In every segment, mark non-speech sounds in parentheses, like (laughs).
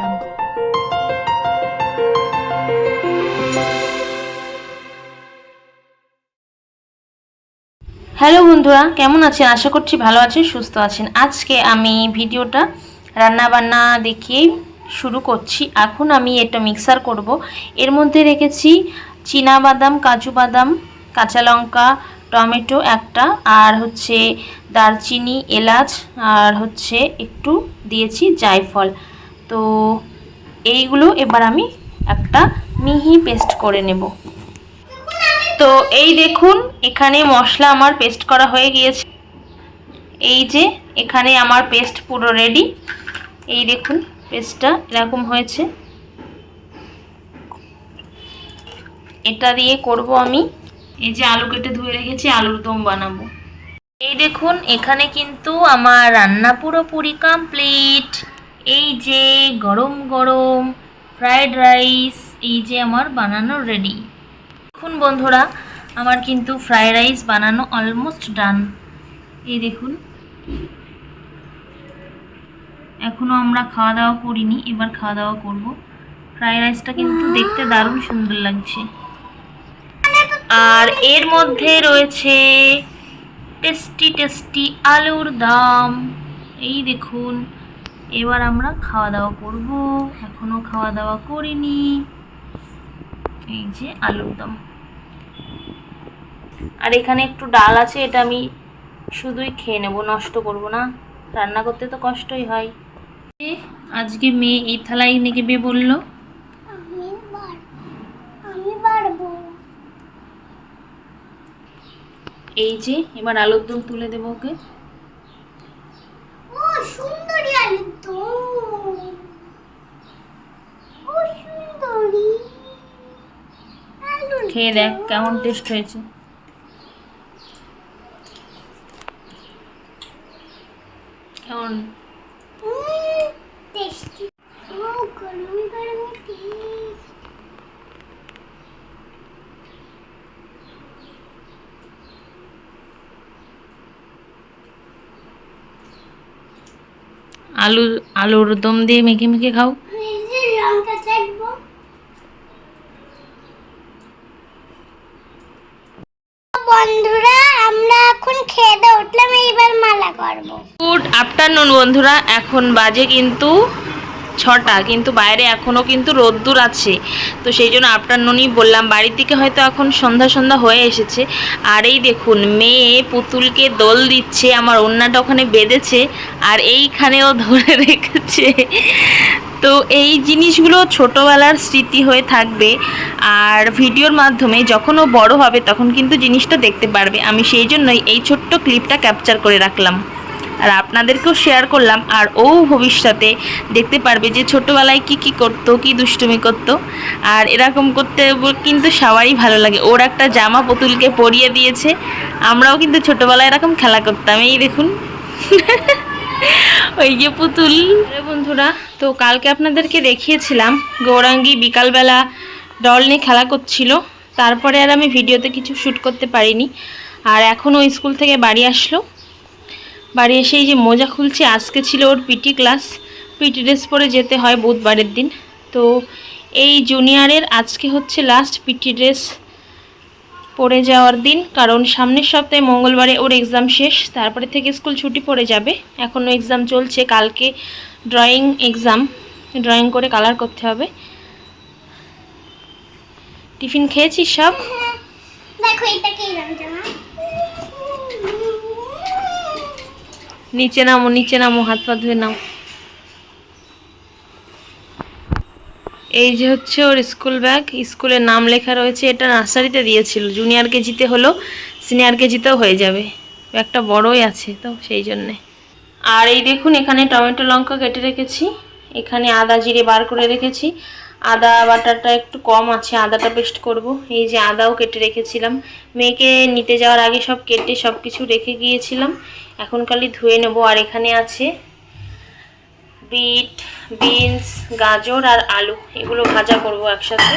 jungle. Hello বন্ধুরা, কেমন আছেন? আশা করছি ভালো আছেন, সুস্থ আছেন। আজকে আমি ভিডিওটা রান্না বান্না দেখিয়ে শুরু করছি। এখন আমি এটা মিক্সার করব। এর মধ্যে রেখেছি বাদাম কাজু বাদাম কাঁচা লঙ্কা, টমেটো একটা, আর হচ্ছে দারচিনি, এলাচ, আর হচ্ছে একটু দিয়েছি জায়ফল। তো এইগুলো এবার আমি একটা মিহি পেস্ট করে নেব। তো এই দেখুন, এখানে মশলা আমার পেস্ট করা হয়ে গিয়েছে। এই যে, এখানে আমার পেস্ট পুরো রেডি এই দেখুন, পেস্টটা এরকম হয়েছে। এটা দিয়ে করব আমি। এই যে আলু কেটে ধুয়ে রেখেছি, আলুর দম বানাবো। এই দেখুন, এখানে কিন্তু আমার রান্না পুরোপুরি কমপ্লিট এই যে গরম গরম ফ্রাইড রাইস এই যে আমার বানানো রেডি দেখুন বন্ধুরা, আমার কিন্তু ফ্রাইড রাইস বানানো অলমোস্ট ডান এই দেখুন। এখনও আমরা খাওয়া দাওয়া করিনি, এবার খাওয়া দাওয়া করব। ফ্রাইড রাইসটা কিন্তু দেখতে দারুণ সুন্দর লাগছে। আর এর মধ্যে রয়েছে টেস্টি টেস্টি আলুর দাম। এই দেখুন। এবার আমরা খাওয়া দাওয়া করব। এখনও খাওয়া দাওয়া করিনি। এই যে আলুর দম। আর এখানে একটু ডাল আছে এটা আমি শুধুই খেয়ে নেব নষ্ট করব না। রান্না করতে তো কষ্টই হয়। আজকে মেয়ে এই থালায় বলল। আমি পারব আমি পারব। এই যে এবার আলুর দম তুলে দেবো ওকে। ও সুন্দরী খেয়ে দেখ কেমন টেস্ট হয়েছে। কেমন গরম টেস্ট আলু আলুর দম দিয়ে মেখে মেখে খাও। বন্ধুরা আমরা এখন খেয়ে দিয়ে উঠলাম এইবার মালা করব। গুড আফটারনুন বন্ধুরা এখন বাজে কিন্তু ছটা, কিন্তু বাইরে এখনও কিন্তু রোদ্দুর আছে। তো সেই জন্য আফটারনুনই বললাম, বাড়ির দিকে হয়তো এখন সন্ধ্যা সন্ধ্যা হয়ে এসেছে। আর এই দেখুন, মেয়ে পুতুলকে দোল দিচ্ছে, আমার অন্যটা ওখানে বেঁধেছে, আর এইখানেও ধরে রেখেছে। তো এই জিনিসগুলো ছোটোবেলার স্মৃতি হয়ে থাকবে। আর ভিডিওর মাধ্যমে যখন ও বড় হবে, তখন কিন্তু জিনিসটা দেখতে পারবে। আমি সেই জন্যই এই ছোট্ট ক্লিপটা ক্যাপচার করে রাখলাম। আর আপনাদেরকেও শেয়ার করলাম। আর ও ভবিষ্যতে দেখতে পারবে যে ছোটোবেলায় কি কি করতো, কি দুষ্টুমি করতো। আর এরকম করতে কিন্তু সবারই ভালো লাগে। ওর একটা জামা পুতুলকে পরিয়ে দিয়েছে। আমরাও কিন্তু ছোটোবেলায় এরকম খেলা করতাম। এই দেখুন। (laughs) ওই যে পুতুল। বন্ধুরা, তো কালকে আপনাদেরকে দেখিয়েছিলাম, গৌরাঙ্গী বিকালবেলা ডল নিয়ে খেলা করছিল। তারপরে আর আমি ভিডিওতে কিছু শ্যুট করতে পারিনি। আর এখন ও স্কুল থেকে বাড়ি আসলো। বাড়ি এসে এই যে মোজা খুলছে, আজকে ছিল ওর পিটি ক্লাস পিটি ড্রেস পরে যেতে হয় বুধবারের দিন। তো এই জুনিয়রের আজকে হচ্ছে লাস্ট পিটি ড্রেস পড়ে যাওয়ার দিন, কারণ সামনের সপ্তাহে মঙ্গলবারে ওর এক্সাম শেষ, তারপরে থেকে স্কুল ছুটি পড়ে যাবে। এখনও এক্সাম চলছে, কালকে ড্রয়িং এক্সাম ড্রয়িং করে কালার করতে হবে। টিফিন খেয়েছিস সব? দেখো এটা কি জামা? নিচে নামো নিচে নামো, হাত পা ধুয়ে নাও এই যে হচ্ছে ওর স্কুল ব্যাগ স্কুলের নাম লেখা রয়েছে, এটা নার্সারিতে দিয়েছিল। জুনিয়র কেজিতে হলো সিনিয়র কেজিতেও হয়ে যাবে। ব্যাগটা বড়ই আছে তো, সেই জন্যে। আর এই দেখুন, এখানে টমেটো লঙ্কা কেটে রেখেছি। এখানে আদা জিরে বার করে রেখেছি। আদা বাটারটা একটু কম আছে, আদাটা পেস্ট করব। এই যে আদাও কেটে রেখেছিলাম। মেয়েকে নিতে যাওয়ার আগে সব কেটে সব কিছু রেখে গিয়েছিলাম। এখন খালি ধুয়ে নেব। আর এখানে আছে বিট, বিনস, গাজর আর আলু। এগুলো ভাজা করব একসাথে।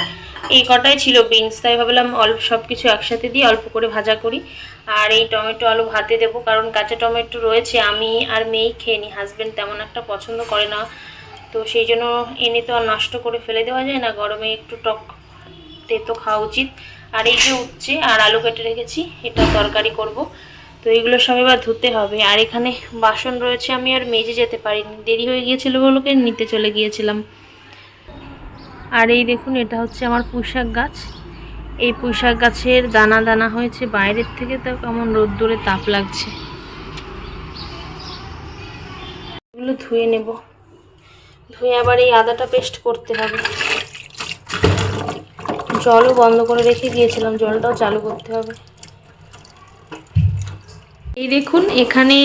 এই কটাই ছিল বিনস, তাই ভাবলাম অল্প সব কিছু একসাথে দিয়ে অল্প করে ভাজা করি। আর এই টমেটো আলু ভাতে দেবো, কারণ কাঁচা টমেটো রয়েছে, আমি আর মেয়েই খেয়ে নিই হাজব্যান্ড তেমন একটা পছন্দ করে না। তো সেই জন্য এনে তো আর নষ্ট করে ফেলে দেওয়া যায় না, গরমে একটু টক তেতো খাওয়া উচিত। আর এই যে উঠছে আর আলু কেটে রেখেছি, এটা তরকারি করব। তো এগুলো সব এবার ধুতে হবে। আর এখানে বাসন রয়েছে, আমি আর মেজে যেতে পারিনি। দেরি হয়ে গিয়েছিল বলোকে নিতে চলে গিয়েছিলাম। আর এই দেখুন, এটা হচ্ছে আমার পুঁইশাক গাছ। এই পুঁইশাক গাছের দানা দানা হয়েছে বাইরের থেকে, তো কেমন রোদ্দুরে তাপ লাগছে। এগুলো ধুয়ে নেব। ধুয়ে আবার এই আদাটা পেস্ট করতে হবে। জলও বন্ধ করে রেখে দিয়েছিলাম, জলটাও চালু করতে হবে। এই দেখুন, এখানে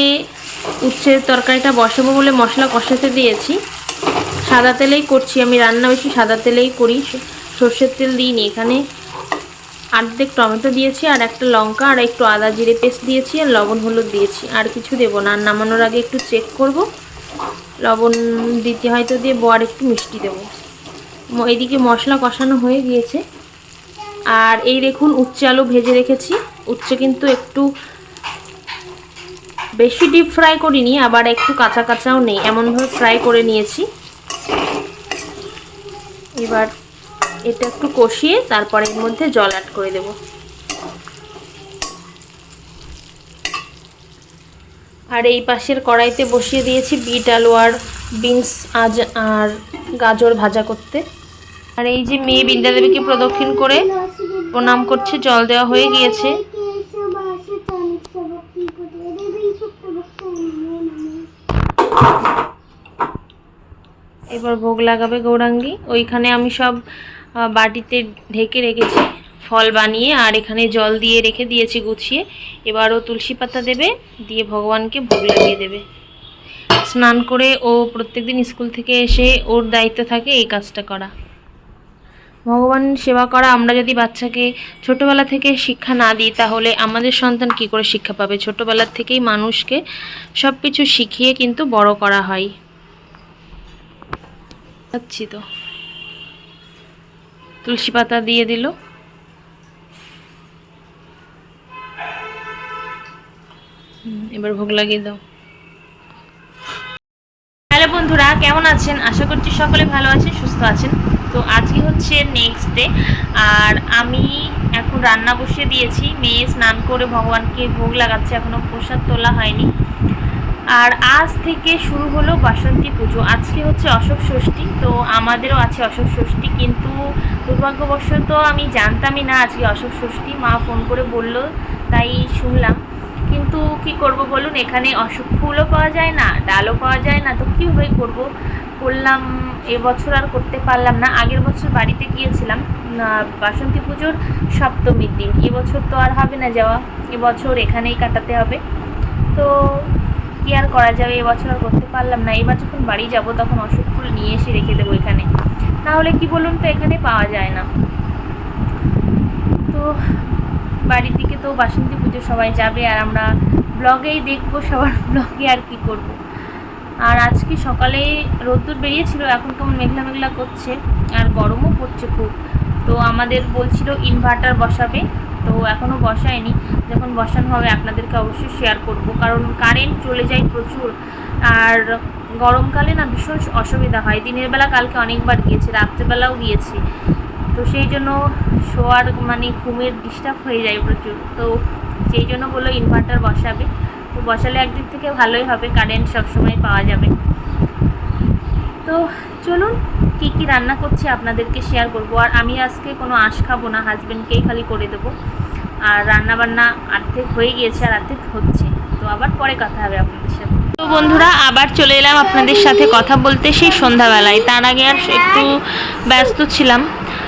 উচ্ছের তরকারিটা বসাবো বলে মশলা কষাতে দিয়েছি। সাদা তেলেই করছি, আমি রান্না বেশি সাদা তেলেই করি সর্ষের তেল দিইনি। এখানে আর্ধেক টমেটো দিয়েছি আর একটা লঙ্কা আর একটু আদা জিরে পেস্ট দিয়েছি আর লবণ হলুদ দিয়েছি। আর কিছু দেবো না নামানোর আগে একটু চেক করব। লবণ দিতে হয়তো দিয়ে আর একটু মিষ্টি দেবো। এদিকে মশলা কষানো হয়ে গিয়েছে। আর এই দেখুন উচ্ছে আলু ভেজে রেখেছি। উচ্ছে কিন্তু একটু বেশি ডিপ ফ্রাই করিনি, আবার একটু কাঁচা কাঁচাও নেই। এমনভাবে ফ্রাই করে নিয়েছি। এবার এটা একটু কষিয়ে তারপরে এর মধ্যে জল অ্যাড করে দেব। আর এই পাশের কড়াইতে বসিয়ে দিয়েছি বিট আলু আর বিনস আজ আর গাজর ভাজা করতে। আর এই যে মেয়ে বিদ্যাদেবীকে প্রদক্ষিণ করে প্রণাম করছে, জল দেওয়া হয়ে গিয়েছে। এবার ভোগ লাগাবে গৌরাঙ্গী। ওইখানে আমি সব বাটিতে ঢেকে রেখেছি। ফল বানিয়ে আর এখানে জল দিয়ে রেখে দিয়েছি গুছিয়ে। এবারও তুলসী পাতা দেবে, দিয়ে ভগবানকে ভোগ লাগিয়ে দেবে। স্নান করে ও প্রত্যেকদিন স্কুল থেকে এসে ওর দায়িত্ব থাকে এই কাজটা করা। ভগবান সেবা করা, আমরা যদি বাচ্চাকে ছোটবেলা থেকে শিক্ষা না দিই, তাহলে আমাদের সন্তান কি করে শিক্ষা পাবে? ছোটবেলা থেকেই মানুষকে সব কিছু শিখিয়ে কিন্তু বড় করা হয়। তো। তুলসী পাতা দিয়ে দিল। এবার ভোগ লাগিয়ে দাও। হ্যালো বন্ধুরা, কেমন আছেন? আশা করছি সকলে ভালো আছেন, সুস্থ আছেন। তো আজকে হচ্ছে নেক্সট ডে আর আমি এখন রান্না বসিয়ে দিয়েছি। মেয়ে স্নান করে ভগবানকে ভোগ লাগাচ্ছে, এখনও প্রসাদ তোলা হয়নি। আর আজ থেকে শুরু হলো বাসন্তী পুজো। আজকে হচ্ছে অশোক ষষ্ঠী, তো আমাদেরও আছে অশোক ষষ্ঠী, কিন্তু দুর্ভাগ্যবশত আমি জানতামই না আজকে অশোক ষষ্ঠী। মা ফোন করে বলল, তাই শুনলাম। কিন্তু কি করব বলুন? এখানে অশোক ফুলও পাওয়া যায় না, ডালও পাওয়া যায় না। তো কীভাবে করব? করলাম, এবছর আর করতে পারলাম না। আগের বছর বাড়িতে গিয়েছিলাম বাসন্তী পুজোর সপ্তমীর দিন। এবছর তো আর হবে না যাওয়া। এবছর এখানেই কাটাতে হবে। তো কি আর করা যাবে? এবছর আর করতে পারলাম না। এবার যখন বাড়ি যাব, তখন অশোক ফুল নিয়ে এসে রেখে দেবো এখানে। তাহলে কি বলুন তো, এখানে পাওয়া যায় না। তো বাড়ির দিকে তো বাসন্তী পুজো সবাই যাবে আর আমরা ব্লগেই দেখব সবার ব্লগে আর কি করব। আর আজকে সকালে রোদ্দুর বেরিয়েছিল, এখন কেমন মেঘলা মেঘলা করছে আর গরমও পড়ছে খুব। তো আমাদের বলছিল ইনভার্টার বসাবে, তো এখনও বসায়নি। যখন বসানো হবে আপনাদেরকে অবশ্যই শেয়ার করব, কারণ কারেন্ট চলে যায় প্রচুর। আর গরমকালে না ভীষণ অসুবিধা হয়। দিনের বেলা কালকে অনেকবার গিয়েছে, রাত্রেবেলাও গিয়েছি। তো সেই জন্য শোয়ার মানে ঘুমের ডিস্টার্ব হয়ে যায় প্রচুর। তো সেই জন্য বলল ইনভার্টার বসাবে। তো বসালে একদিক থেকে ভালোই হবে কারেন্ট সবসময় পাওয়া যাবে। তো চলুন কী কী রান্না করছি আপনাদেরকে শেয়ার করব। আর আমি আজকে কোনো আঁশ খাব না হাজব্যান্ডকেই খালি করে দেবো। আর রান্না বান্না হয়ে গিয়েছে আর অর্ধেক হচ্ছে। তো আবার পরে কথা হবে আপনাদের সাথে। তো বন্ধুরা, আবার চলে এলাম আপনাদের সাথে কথা বলতে সেই সন্ধ্যাবেলায়। তার আগে আর একটু ব্যস্ত ছিলাম।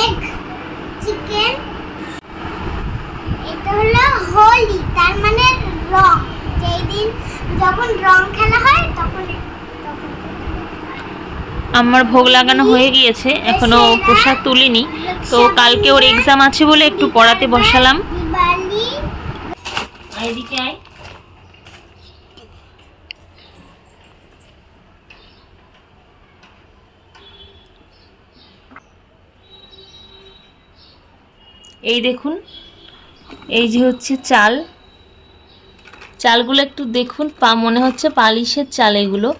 এগ চিকেন এটা হলো হোলি তার মানে রং। যেই দিন যখন রং খেলা হয় তখন আমার ভোগ লাগানো হয়ে গিয়েছে এখনও পোশাক তুলিনি। তো কালকে ওর এক্সাম আছে বলে একটু পড়াতে বসালাম। এদিকে আয়? এই দেখুন এই যে হচ্ছে চাল। চালগুলো একটু দেখুন পা মনে হচ্ছে পালিশের চাল এগুলো।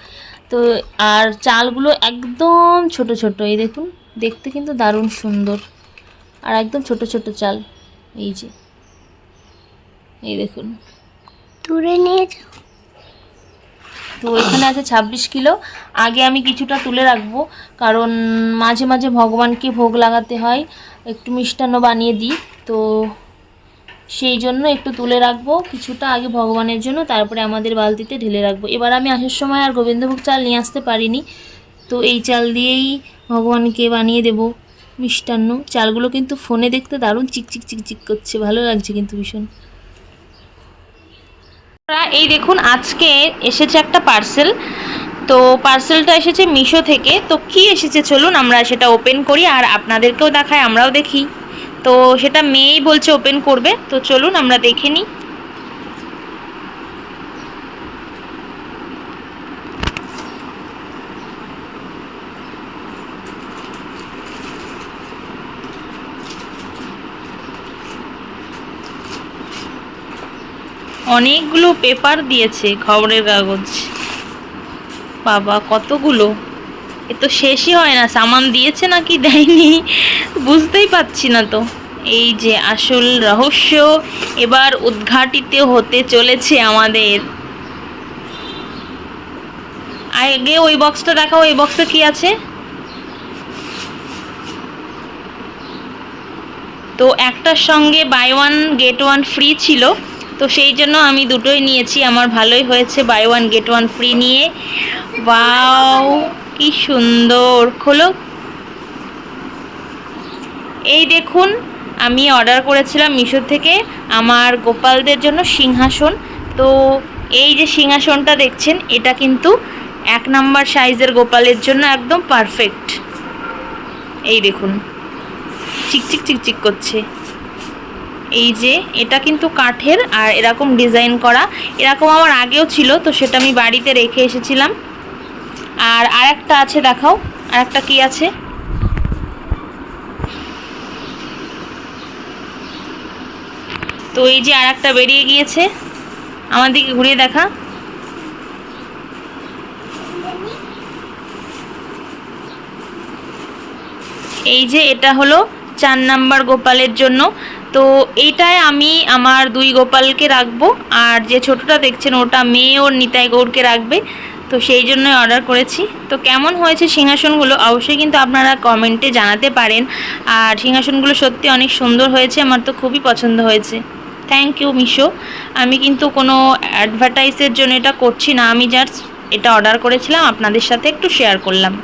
তো আর চালগুলো একদম ছোট ছোট এই দেখুন দেখতে কিন্তু দারুণ সুন্দর। আর একদম ছোট ছোট চাল এই যে। এই দেখুন। তুলে নিয়েছো তো এখানে আছে ছাব্বিশ কিলো। আগে আমি কিছুটা তুলে রাখব কারণ মাঝে মাঝে ভগবানকে ভোগ লাগাতে হয়। একটু মিষ্টান্ন বানিয়ে দিই। তো সেই জন্য একটু তুলে রাখব, কিছুটা আগে ভগবানের জন্য, তারপরে আমাদের বালতিতে ঢেলে রাখব। এবার আমি আসার সময় আর গোবিন্দভোগ চাল নিয়ে আসতে পারিনি। তো এই চাল দিয়েই ভগবানকে বানিয়ে দেব মিষ্টান্ন। চালগুলো কিন্তু ফোনে দেখতে দারুণ চিকচিক চিকচিক করছে, ভালো লাগছে কিন্তু ভীষণ। এই দেখুন, আজকে এসেছে একটা পার্সেল। তো পার্সেলটা এসেছে মিশো থেকে। তো কি এসেছে চলুন আমরা সেটা ওপেন করি আর আপনাদেরকেও দেখাই আমরাও দেখি। তো সেটা মেয়েই বলছে ওপেন করবে। তো চলুন আমরা দেখে নিই। অনেকগুলো পেপার দিয়েছে খবরের কাগজ। বাবা, কতগুলো? এ তো শেষই হয় না, সামান দিয়েছে নাকি দেয়নি? বুঝতেই পারছি না তো। এই যে আসল রহস্য এবার উদ্ঘাটিত হতে চলেছে আমাদের। আগে ওই বক্সটা দেখাও ওই বক্সে কি আছে? তো একটার সঙ্গে buy one get one free ছিল। তো সেই জন্য আমি দুটোই নিয়েছি, আমার ভালোই হয়েছে buy one get one free নিয়ে। ওয়াও, কি সুন্দর। খোলো। এই দেখুন, আমি অর্ডার করেছিলাম মিশো থেকে আমার গোপালদের জন্য সিংহাসন। তো এই যে সিংহাসনটা দেখছেন, এটা কিন্তু এক নাম্বার সাইজের গোপালের জন্য একদম পারফেক্ট এই দেখুন চিকচিক চিকচিক করছে। এই যে, এটা কিন্তু কাঠের আর এরকম ডিজাইন করা। এরকম আমার আগেও ছিল, তো সেটা আমি বাড়িতে রেখে এসেছিলাম। আর আরেকটা আছে দেখাও, আরেকটা কি আছে? তো এই যে আরেকটা বেরিয়ে গিয়েছে, আমার দিকে ঘুরিয়ে দেখা। এই যে এটা হলো চার নাম্বার গোপালের জন্য। তো এইটায় আমি আমার দুই গোপালকে রাখব, আর যে ছোটটা দেখছেন ওটা মেয়ে ওর নিতাই গৌরকে রাখবে। তো সেই জন্যই অর্ডার করেছি। তো কেমন হয়েছে সিংহাসনগুলো? অবশ্যই কিন্তু আপনারা কমেন্টে জানাতে পারেন। আর সিংহাসনগুলো সত্যি অনেক সুন্দর হয়েছে, আমার তো খুবই পছন্দ হয়েছে। Thank you Meesho. আমি কিন্তু কোনো অ্যাডভার্টাইজের জন্য এটা করছি না। আমি জাস্ট এটা অর্ডার করেছিলাম, আপনাদের সাথে একটু শেয়ার করলাম।